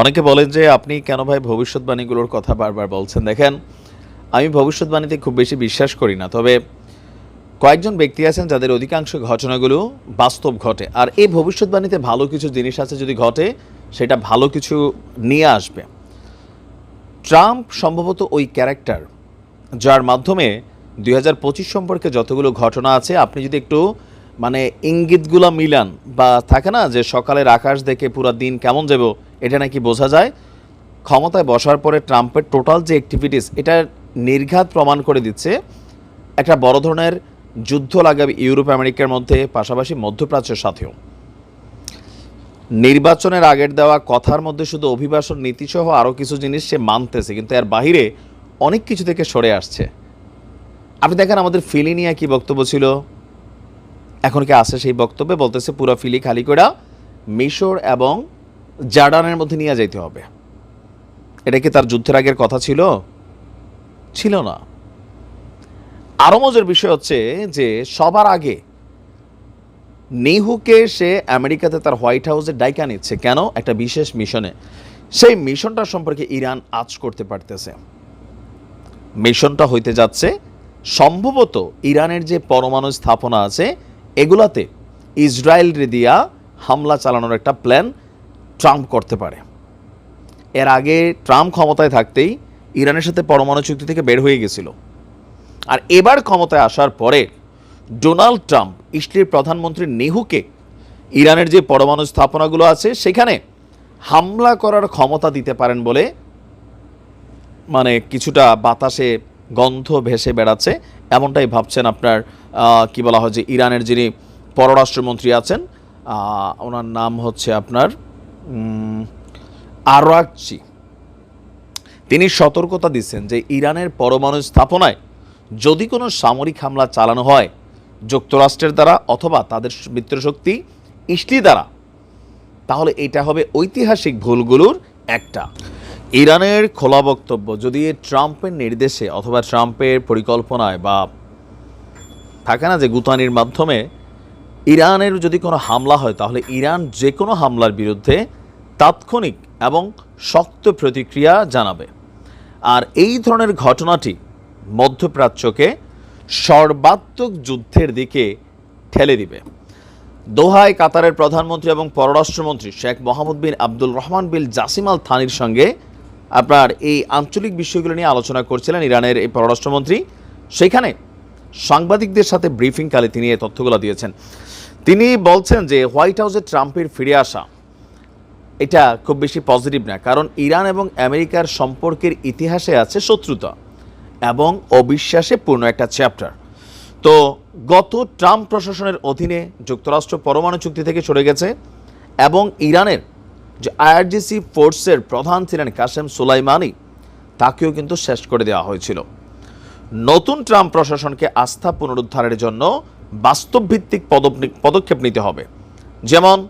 অনেকে বলেন যে আপনি কেন ভাই ভবিষ্যৎবাণীগুলোর কথা বারবার বলছেন? দেখেন, আমি ভবিষ্যৎবাণীতে খুব বেশি বিশ্বাস করি না, তবে কয়েকজন ব্যক্তি আছেন যাদের অধিকাংশ ঘটনাগুলো বাস্তব ঘটে। আর এই ভবিষ্যৎবাণীতে ভালো কিছু জিনিস আছে যদি ঘটে, সেটা ভালো কিছু নিয়ে আসবে। ট্রাম্প সম্ভবত ওই ক্যারেক্টার, যার মাধ্যমে দুই হাজার পঁচিশ সম্পর্কে যতগুলো ঘটনা আছে, আপনি যদি একটু মানে ইঙ্গিতগুলো মিলান বা থাকে না যে সকালের আকাশ দেখে পুরো দিন কেমন যাব, এটা নাকি বোঝা যায়? ক্ষমতায় বসার পরে ট্রাম্পের টোটাল যে অ্যাক্টিভিটিস এটা নির্ঘাত প্রমাণ করে দিচ্ছে একটা বড় ধরনের যুদ্ধ লাগাবে ইউরোপ, আমেরিকার মধ্যে, পাশাপাশি মধ্যপ্রাচ্যের সাথেও। নির্বাচনের আগের দেওয়া কথার মধ্যে শুধু অভিবাসন নীতিসহ আরও কিছু জিনিস সে মানতেছে, কিন্তু এর বাহিরে অনেক কিছু থেকে সরে আসছে। আপনি দেখেন আমাদের ফিলি নিয়ে কি বক্তব্য ছিল? এখন কি আসে সেই বক্তব্যে বলতেছে, পুরো ফিলি খালি করে মিশর এবং জার্ডানের মধ্যে নিয়ে যাইতে হবে। এটা কি তার যুদ্ধের আগের কথা ছিল? ছিল না। আরও মজার বিষয় হচ্ছে যে সবার আগে নেহুকে সে আমেরিকাতে তার হোয়াইট হাউসে ডাইকা নিচ্ছে। কেন? একটা বিশেষ মিশনে। সেই মিশনটা সম্পর্কে ইরান আজ করতে পারতেছে। মিশনটা হইতে যাচ্ছে, সম্ভবত ইরানের যে পরমাণু স্থাপনা আছে এগুলাতে ইসরায়েল দিয়া হামলা চালানোর একটা প্ল্যান ট্রাম্প করতে পারে। এর আগে ট্রাম্প ক্ষমতায় থাকতেই ইরানের সাথে পরমাণু চুক্তি থেকে বের হয়ে গেছিল। আর এবার ক্ষমতায় আসার পরে ডোনাল্ড ট্রাম্প ইসলির প্রধানমন্ত্রী নেহুকে ইরানের যে পরমাণু স্থাপনাগুলো আছে, সেখানে হামলা করার ক্ষমতা দিতে পারেন বলে মানে কিছুটা বাতাসে গন্ধ ভেসে বেড়াচ্ছে, এমনটাই ভাবছেন আপনার কি বলা হয় যে ইরানের যিনি পররাষ্ট্রমন্ত্রী আছেন ওনার নাম হচ্ছে আপনার আরাকচি। তিনি সতর্কতা দিচ্ছেন যে ইরানের পরমাণু স্থাপনায় যদি কোনো সামরিক হামলা চালানো হয়, যুক্তরাষ্ট্রের দ্বারা অথবা তাদের মিত্রশক্তি ইসলি দ্বারা, তাহলে এটা হবে ঐতিহাসিক ভুলগুলোর একটা। ইরানের খোলা বক্তব্য, যদি ট্রাম্পের নির্দেশে অথবা ট্রাম্পের পরিকল্পনায় বা থাকে না যে গুতানির মাধ্যমে ইরানের যদি কোনো হামলা হয়, তাহলে ইরান যে কোনো হামলার বিরুদ্ধে তাৎক্ষণিক এবং শক্ত প্রতিক্রিয়া জানাবে। আর এই ধরনের ঘটনাটি মধ্যপ্রাচ্যকে সর্বাত্মক যুদ্ধের দিকে ঠেলে দিবে। দোহায় কাতারের প্রধানমন্ত্রী এবং পররাষ্ট্রমন্ত্রী শেখ মোহাম্মদ বিন আব্দুল রহমান বিল জাসিম আল থানির সঙ্গে আপনার এই আঞ্চলিক বিষয়গুলো নিয়ে আলোচনা করছিলেন ইরানের এই পররাষ্ট্রমন্ত্রী। সেখানে সাংবাদিকদের সাথে ব্রিফিংকালে তিনি এই তথ্যগুলো দিয়েছেন। তিনি বলছেন যে, হোয়াইট হাউসে ট্রাম্পের ফিরে আসা এটা খুব বেশি পজিটিভ না, কারণ ইরান এবং আমেরিকার সম্পর্কের ইতিহাসে আছে শত্রুতা এবং অবিশ্বাসে পূর্ণ একটা চ্যাপ্টার। তো গত ট্রাম্প প্রশাসনের অধীনে যুক্তরাষ্ট্র পরমাণু চুক্তি থেকে সরে গেছে এবং ইরানের যে আইআরজিসি ফোর্সের প্রধান ছিলেন কাসেম সুলাইমানি, তাকেও কিন্তু শেষ করে দেওয়া হয়েছিল। নতুন ট্রাম্প প্রশাসনকে আস্থা পুনরুদ্ধারের জন্য বাস্তবভিত্তিক পদক্ষেপ নিতে হবে। যেমন,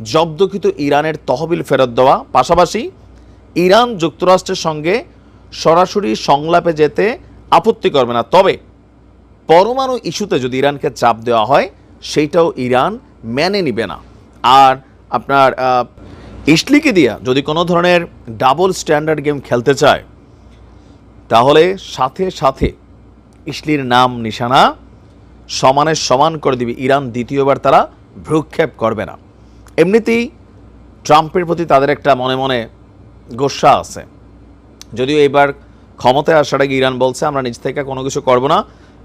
জব্দকৃত ইরানের তহবিল ফেরত দেওয়া, পাশাপাশি ইরান যুক্তরাষ্ট্রের সঙ্গে সরাসরি সংলাপে যেতে আপত্তি করবে না। তবে, পরমাণু ইস্যুতে যদি ইরানকে চাপ দেওয়া হয়, সেইটাও ইরান মেনে নিবে না। আর আপনার ইসলিকে দিয়া যদি কোনো ধরনের ডাবল স্ট্যান্ডার্ড গেম খেলতে চায়, তাহলে সাথে সাথে ইসলির নাম নিশানা সমানের সমান করে দিবে ইরান, দ্বিতীয়বার তারা ভ্রুক্ষেপ করবে না। এমনিতেই ট্রাম্পের প্রতি তাদের একটা মনে মনে গোসা আছে। যদিও এবার ক্ষমতায় আসার আগে ইরান বলছে, আমরা নিজ থেকে কোনো কিছু করব না।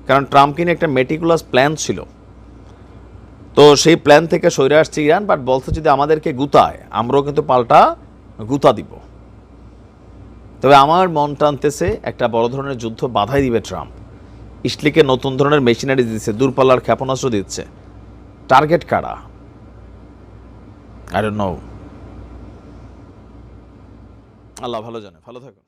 কারণ ট্রাম্পকে নিয়ে একটা মেটিকুলাস প্ল্যান ছিল। তো সেই প্ল্যান থেকে সরে আসছে ইরান বাট বলছে যদি আমাদেরকে গুতায়, আমরাও কিন্তু পাল্টা গুতা দিব। তবে আমার মন টানতেছে একটা বড় ধরনের যুদ্ধ বাধাই দিবে ট্রাম্প। ইসলিকে নতুন ধরনের মেশিনারি দিচ্ছে, দূরপাল্লার ক্ষেপণাস্ত্র দিচ্ছে। টার্গেট কারা? আই ডোন্ট নো আল্লাহ ভালো জানে। ভালো থাকুন।